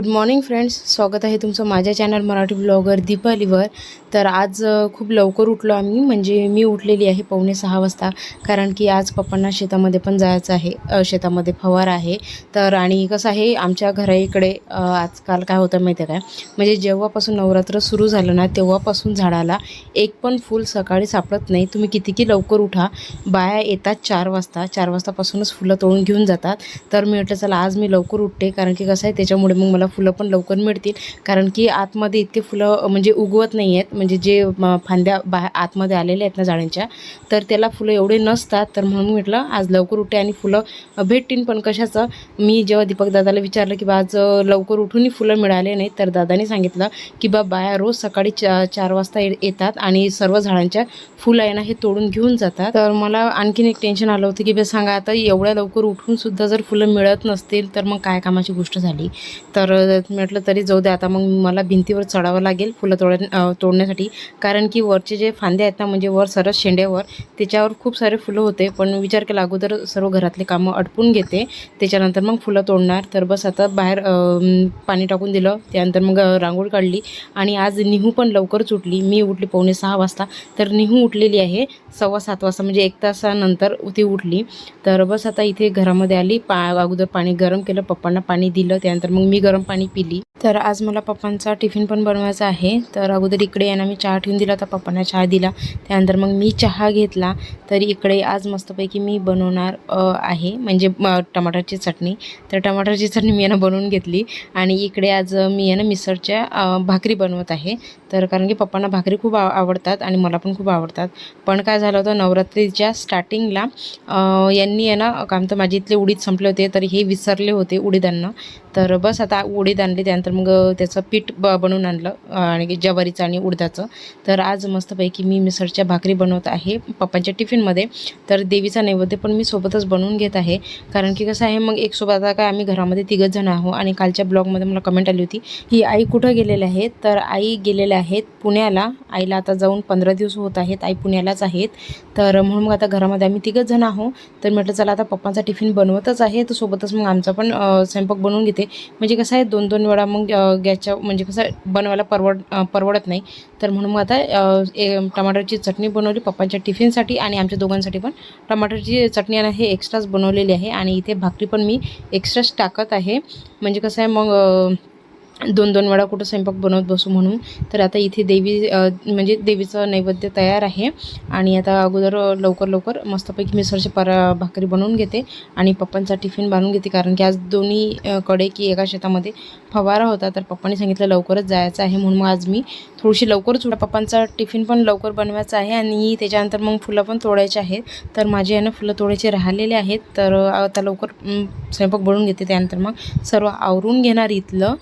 Good morning friends स्वागत आहे तुमचं माझ्या चॅनल मराठी ब्लॉगर दीपालीवर. तर आज खूप लवकर उठलो आम्ही. म्हणजे मी उठलेली आहे पावणे सहा वाजता. कारण की आज पप्पांना शेतामध्ये पण जायचं आहे. शेतामध्ये फवार आहे. तर आणि कसं आहे आमच्या घराइकडे आजकाल काय होतं माहिती आहे काय? म्हणजे जेव्हापासून नवरात्र सुरू झालं ना तेव्हापासून झाडाला एक पण फूल सकाळी सापडत नाही. तुम्ही कितीकी लवकर उठा. बाया येतात चार वाजता. चार वाजतापासूनच फुलं तोडून घेऊन जातात. तर मी म्हटलं चला आज मी लवकर उठते. कारण की कसं आहे त्याच्यामुळे मग मला फुलं पण लवकर मिळतील. कारण की आतमध्ये इतके फुलं म्हणजे उगवत नाही आहेत म्हणजे जे फांद्या बाहे आतमध्ये आलेल्या आहेत ना झाडांच्या तर त्याला फुलं एवढे नसतात. तर म्हणून म्हटलं आज लवकर उठे आणि फुलं भेटतील. पण कशाचं? मी जेव्हा दीपक दादाला विचारलं की बा आज लवकर उठूनही फुलं मिळाले नाही तर दादाने सांगितलं की बा बाया रोज सकाळी चा चार वाजता ये- येतात आणि सर्व झाडांच्या फुलं आहे ना हे तोडून घेऊन जातात. तर मला आणखीन एक टेन्शन आलं होतं की बे सांगा आता एवढ्या लवकर उठून सुद्धा जर फुलं मिळत नसतील तर मग काय कामाची गोष्ट झाली? तर म्हटलं तरी जाऊ दे आता मग मला भिंतीवर चढावं लागेल फुलं तोड तोडण्यासाठी. कारण की वरचे जे फांदे आहेत ना म्हणजे वर सरस शेंड्यावर त्याच्यावर खूप सारे फुलं होते. पण विचार केला अगोदर सर्व घरातले कामं अडपून घेते. त्याच्यानंतर मग फुलं तोडणार. तर बस आता बाहेर पाणी टाकून दिलं. त्यानंतर मग रांगोळ रांगोळी काढली. आणि आज निहू पण लवकरच उठली मी उठली पावणे सहा वाजता. तर निहू उठलेली आहे सव्वा सात वाजता म्हणजे एक तासानंतर ती उठली. तर बस आता इथे घरामध्ये आली. पा अगोदर पाणी गरम केलं. पप्पांना पाणी दिलं. त्यानंतर मग मी गरम पाणी पिली. तर आज मला पप्पांचा टिफिन पण बनवायचा आहे. तर अगोदर इकडे यांना मी चहा ठेवून दिला तर पप्पांना चहा दिला. त्यानंतर मग मी चहा घेतला. तर इकडे आज मस्तपैकी मी बनवणार आहे. म्हणजे टमाटरची चटणी. तर टमाटरची चटणी मी यांना बनवून घेतली. आणि इकडे आज मी यांना मिसळच्या भाकरी बनवत आहे. तर कारण की पप्पांना भाकरी खूप आव आवडतात आणि मला पण खूप आवडतात. पण काय झालं होतं नवरात्रीच्या स्टार्टिंगला यांनी आहे ना तर माझी इथले उडीद संपले होते. तर हे विसरले होते उडीदांना. तर बस आता उडीद आणली त्यानंतर मग त्याचं पीठ ब बनवून आणलं आणि ज्वारीचं आणि उडदाचं. तर आज मस्तपैकी मी मिसळच्या भाकरी बनवत आहे पप्पांच्या टिफिनमध्ये. तर देवीचा नैवेद्य पण मी सोबतच बनवून घेत आहे. कारण की कसं आहे मग एक सोबत आता काय आम्ही घरामध्ये तिघंच जण आहो आणि कालच्या ब्लॉगमध्ये मला कमेंट आली होती की आई कुठं गेलेल्या आहेत? तर आई गेलेल्या आहेत पुण्याला. आईला आता जाऊन पंधरा दिवस होत आहेत. आई पुण्यालाच आहेत. तर म्हणून मग आता घरामध्ये आम्ही तिघंच जण आहो तर म्हटलं चला आता पप्पांचा टिफिन बनवतच आहे. तर सोबतच मग आमचा पण स्वयंपाक बनवून घेते. म्हणजे कसं आहे दोन दोन वेळा मग गॅसच्या म्हणजे कसं आहे, बनवायला परवड परवडत नाही. तर म्हणून मग आता ए, टमाटरची चटणी बनवली पप्पांच्या टिफिनसाठी आणि आमच्या दोघांसाठी पण. टमाटरची चटणी आणि हे एक्स्ट्राच बनवलेली आहे आणि इथे भाकरी पण मी एक्स्ट्राच टाकत आहे. म्हणजे कसं आहे मग दोन दोन वेळा कुठं स्वयंपाक बनवत बसू म्हणून. तर आता इथे देवी म्हणजे देवीचं नैवेद्य तयार आहे. आणि आता अगोदर लवकर लवकर मस्तपैकी मिसळची परा भाकरी बनवून घेते. आणि पप्पांचा टिफिन बांधून घेते. कारण की आज दोन्ही कडे की एका शेतामध्ये फवारा होता. तर पप्पांनी सांगितलं लवकरच जायचं आहे म्हणून मग आज मी थोडीशी लवकरच उडा पप्पांचा टिफिन पण लवकर बनवायचा आहे. आणि त्याच्यानंतर मग फुलं पण तोडायची आहेत. तर माझे आहे ना फुलं तोडायचे राहिलेले आहेत. तर आता लवकर स्वयंपाक बनवून घेते. त्यानंतर मग सर्व आवरून घेणार इथलं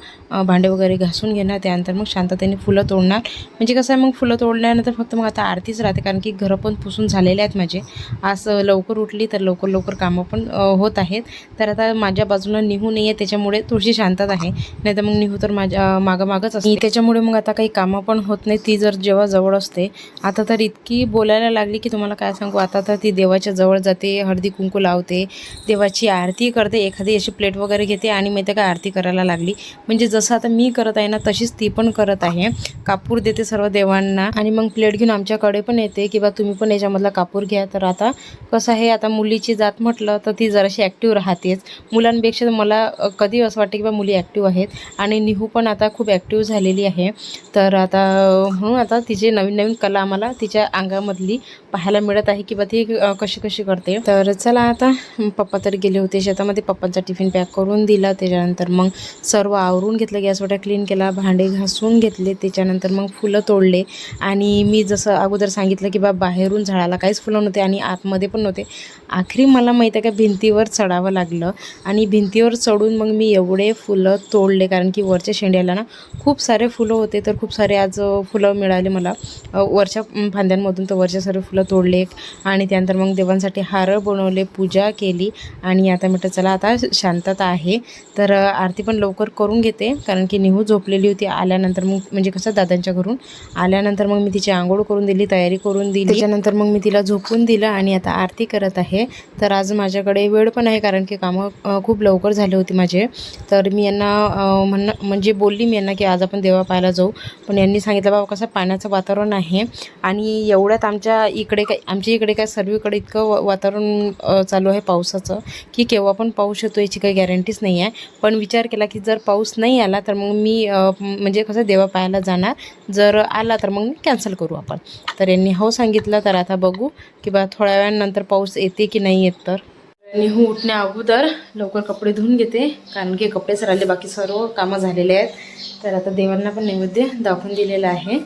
भांडे वगैरे घासून घेणार त्यानंतर मग शांततेने फुलं तोडणार. म्हणजे कसं आहे मग फुलं तोडल्यानंतर फक्त मग आता आरतीच राहते कारण की घरं पण पुसून झालेले आहेत माझे. आज लवकर उठली तर लवकर लवकर कामं पण होत आहेत. तर आता माझ्या बाजूला निहू नाही आहे त्याच्यामुळे थोडीशी शांतता आहे. नाही तर मग निहू तर माझ्या मागं असते. त्याच्यामुळे मग आता काही कामं पण होत नाही ती जर जेव्हा जवळ असते आता तर इतकी बोलायला लागली की तुम्हाला काय सांगू? आता तर ती देवाच्या जवळ जाते हळदी कुंकू लावते देवाची आरती करते एखादी अशी प्लेट वगैरे घेते आणि मी काय आरती करायला लागली. म्हणजे जसं आता मी करत आहे ना तशीच ती पण करत आहे. कापूर देते सर्व देवांना. आणि मग प्लेट घेऊन आमच्याकडे पण येते की बा तुम्ही पण याच्यामधला कापूर घ्या. तर आता कसं आहे आता मुलीची जात म्हटलं तर ती जराशी ॲक्टिव्ह राहतेच. मुलांपेक्षा मला कधी असं वाटतं की बा मुली ॲक्टिव्ह आहेत. आणि निहू पण आता खूप ॲक्टिव्ह झालेली आहे. तर आता म्हणून आता तिचे नवीन नवीन कला आम्हाला तिच्या अंगामधली पाहायला मिळत आहे की बा ती कशी कशी करते. तर चला आता पप्पा तर गेले होते. शेतामध्ये पप्पांचा टिफिन पॅक करून दिला. त्याच्यानंतर मग सर्व आवरून घेतलं गॅस वगैरे क्लीन केला भांडे घासून घेतले त्याच्यानंतर मग फुलं तोडले. आणि मी जसं अगोदर सांगितलं की बा बाहेरून झाडाला काहीच फुलं नव्हते आणि आतमध्ये पण नव्हते. आखरी मला माहीत आहे का भिंतीवर चढावं लागलं. आणि भिंतीवर चढून मग मी एवढे फुलं तोडले कारण की वरच्या शेंड्याला ना खूप सारे फुलं होते. तर खूप सारे आज फुलं मिळाले मला. वरच्या फांद्यांमधून तर वरच्या सारे फुलं तोडले. आणि त्यानंतर मग देवांसाठी हार बनवले पूजा केली. आणि आता म्हटलं चला आता शांतता आहे. तर आरती पण लवकर करून घेते. कारण की निहू झोपलेली होती. आल्यानंतर मग म्हणजे कसं दादांच्या घरून? आल्यानंतर मग मी तिची आंघोळ करून दिली तयारी करून दिली. त्याच्यानंतर मग मी तिला झोपून दिलं आणि आता आरती करत आहे. तर आज माझ्याकडे वेळ पण आहे कारण की कामं खूप लवकर झाले होते माझे. तर मी यांना म्हणणं म्हणजे बोलली मी यांना की आज आपण देवा पाहायला जाऊ. पण यांनी सांगितलं बाबा कसं पाण्याचं वातावरण आहे आणि एवढ्यात आमच्या इकडे काय आमच्या इकडे काय सर्वीकडे इतकं वातावरण चालू आहे पावसाचं की केव्हा पण पाऊस येतो याची काही गॅरंटीच नाही आहे. पण विचार केला की जर पाऊस नाही आला तर मग मी म्हणजे कसं देवा पाहायला जाणार. जर आला तर मग मी कॅन्सल करू आपण. तर यांनी हो सांगितलं तर आता बघू की बा थोड्या वेळानंतर पाऊस येते की नाही येत तर. निहू हो उठण्या अगोदर लवकर कपडे धुवून घेते कारण की कपडेच राहिले बाकी सर्व कामं झालेले आहेत. तर आता देवांना पण नैवेद्य दाखवून दिलेलं आहे.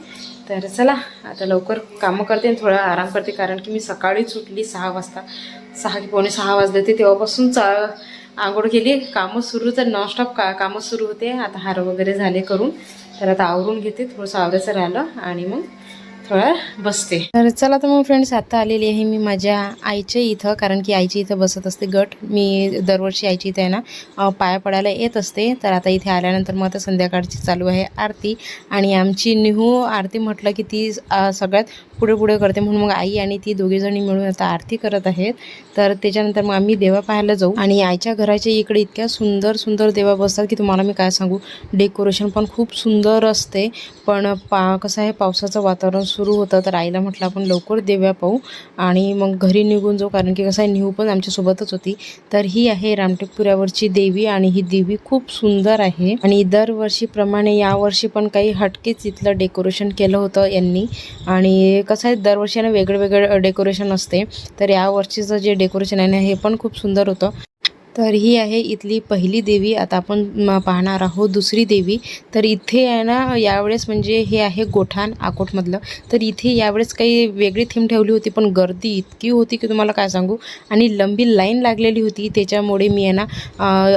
तर चला आता लवकर कामं करते आणि थोडा आराम करते कारण की मी सकाळीच उठली सहा वाजता. सहा की पावणे सहा वाजले होते तेव्हापासून चा आंघोळ केली. कामं सुरू तर नॉनस्टॉप का कामं सुरू होते. आता हार वगैरे झाले करून. तर आता आवरून घेते. थोडंसं आवरायचं राहिलं आणि मग थोडा बसते. तर चला तर मग फ्रेंड्स आता आलेली आहे मी माझ्या आईच्या इथं. कारण की आईच्या इथं बसत असते गट. मी दरवर्षी आईच्या इथं आहे ना. पाया पडायला येत असते. तर आता इथे आल्यानंतर मग आता संध्याकाळची चालू आहे आरती. आणि आमची निहू आरती म्हटलं की ती सगळ्यात पुढे पुढे करते. म्हणून मग आई आणि ती दोघीजणी मिळून आता आरती करत आहेत. तर त्याच्यानंतर मग आम्ही देवा पाहायला जाऊ. आणि आईच्या घराच्या इकडे इतक्या सुंदर सुंदर देवा बसतात की तुम्हाला मी काय सांगू? डेकोरेशन पण खूप सुंदर असते. पण पा कसं आहे पावसाचं वातावरण सुरू होतं. तर आईला म्हटलं आपण लवकर देव्या पाहू. आणि मग घरी निघून जाऊ. कारण की कसं आहे निहू पण आमच्यासोबतच होती. तर ही आहे रामटेकपुऱ्यावरची देवी आणि ही देवी खूप सुंदर आहे. आणि दरवर्षीप्रमाणे यावर्षी पण काही हटकेच इथलं डेकोरेशन केलं होतं यांनी. आणि कसं आहे दरवर्षी ना वेगळं वेगळं डेकोरेशन असते. तर यावर्षीचं जे डेकोरेशन आहे ना हे पण खूप सुंदर होतं. तर ही आहे इथली पहिली देवी. आता आपण म- पाहणार आहोत दुसरी देवी. तर इथे आहे ना यावेळेस म्हणजे हे आहे गोठाण आकोटमधलं. तर इथे यावेळेस काही वेगळी थीम ठेवली होती पण गर्दी इतकी होती की तुम्हाला काय सांगू? आणि लंबी लाईन लागलेली होती त्याच्यामुळे मी आहे ना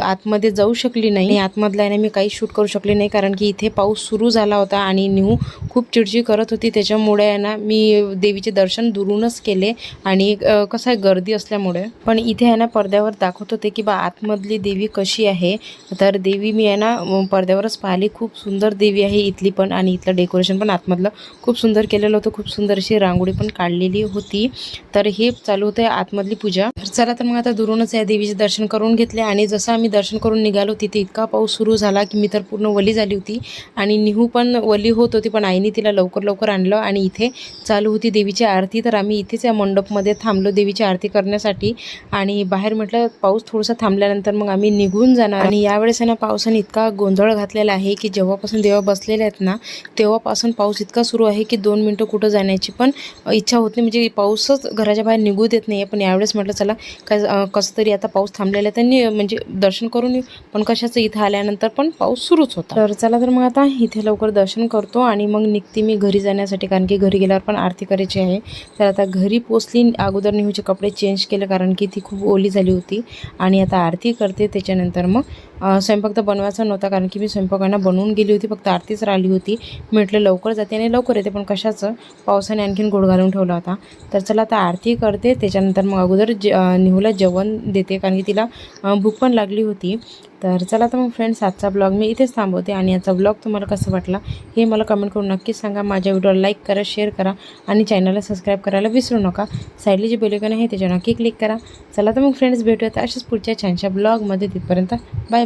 आतमध्ये जाऊ शकली नाही. आतमधला आहे ना मी काही शूट करू शकले नाही कारण की इथे पाऊस सुरू झाला होता आणि न्यू खूप चिडचिड करत होती. त्याच्यामुळे आहे ना मी देवीचे दर्शन दुरूनच केले. आणि कसं आहे गर्दी असल्यामुळे. पण इथे आहे ना पडद्यावर दाखवत होते की बा आतमधली देवी कशी आहे? तर देवी मी आहे ना पडद्यावरच पाहिली. खूप सुंदर देवी आहे इथली पण आणि इथलं डेकोरेशन पण आतमधलं. खूप सुंदर केलेलं होतं खूप सुंदर अशी रांगोळी पण काढलेली होती. तर हे चालू होतं आतमधली पूजा. तर चला तर मग आता दुरूनच या देवीचे दर्शन करून घेतले आणि जसं आम्ही दर्शन करून निघालो तिथे इतका पाऊस सुरू झाला की मी तर पूर्ण वली झाली होती. आणि निहू पण वली होत होती पण आईने तिला लवकर लवकर आणलं आणि इथे चालू होती देवीची आरती. तर आम्ही इथेच या मंडपमध्ये थांबलो देवीची आरती करण्यासाठी. आणि बाहेर म्हटलं पाऊस थोडासा थांबल्यानंतर मग आम्ही निघून जाणार. आणि यावेळेस आहे ना पावसाने इतका गोंधळ घातलेला आहे की जेव्हापासून देवा बसलेले आहेत ना तेव्हापासून पाऊस इतका सुरू आहे की दोन मिनटं कुठं जाण्याची पण इच्छा होत नाही. म्हणजे पाऊसच घराच्या बाहेर निघू देत नाही आहे पण यावेळेस म्हटलं चला काय कसं तरी आता पाऊस थांबलेला आहे त्यांनी म्हणजे दर्शन करून येऊ. पण कशाचं इथं आल्यानंतर पण पाऊस सुरूच होता. तर चला तर मग आता इथे लवकर दर्शन करतो आणि मग निघते मी घरी जाण्यासाठी कारण की घरी गेल्यावर पण आरती करायची आहे. तर आता घरी पोचली अगोदर निहूचे कपडे चेंज केले कारण की ती खूप ओली झाली होती. आणि आता आरती करते त्याच्यानंतर मग स्वयंपाक तर बनवायचा नव्हता कारण की मी स्वयंपाकांना बनवून गेली होती फक्त आरतीच राहिली होती. म्हटलं लवकर जाते आणि लवकर येते पण कशाचं? पावसाने आणखीन गोड घालून ठेवला होता. तर चला आता आरती करते त्याच्यानंतर मग अगोदर जे निहूला जेवण देते कारण की तिला भूक पण लागली होती. तर चला तर मग फ्रेंड्स आजचा ब्लॉग मी इथेच थांबवते आणि याचा ब्लॉग तुम्हाला कसं वाटला हे मला कमेंट करून नक्कीच सांगा. माझ्या व्हिडिओला लाईक करा शेअर करा आणि चॅनलला सबस्क्राईब करायला विसरू नका. साईडली जे बेलेकन आहे त्याच्यावर नक्की क्लिक करा. चला तर मग फ्रेंड्स भेटूयात अशाच पुढच्या छानशा ब्लॉगमध्ये तिथपर्यंत बाय बाय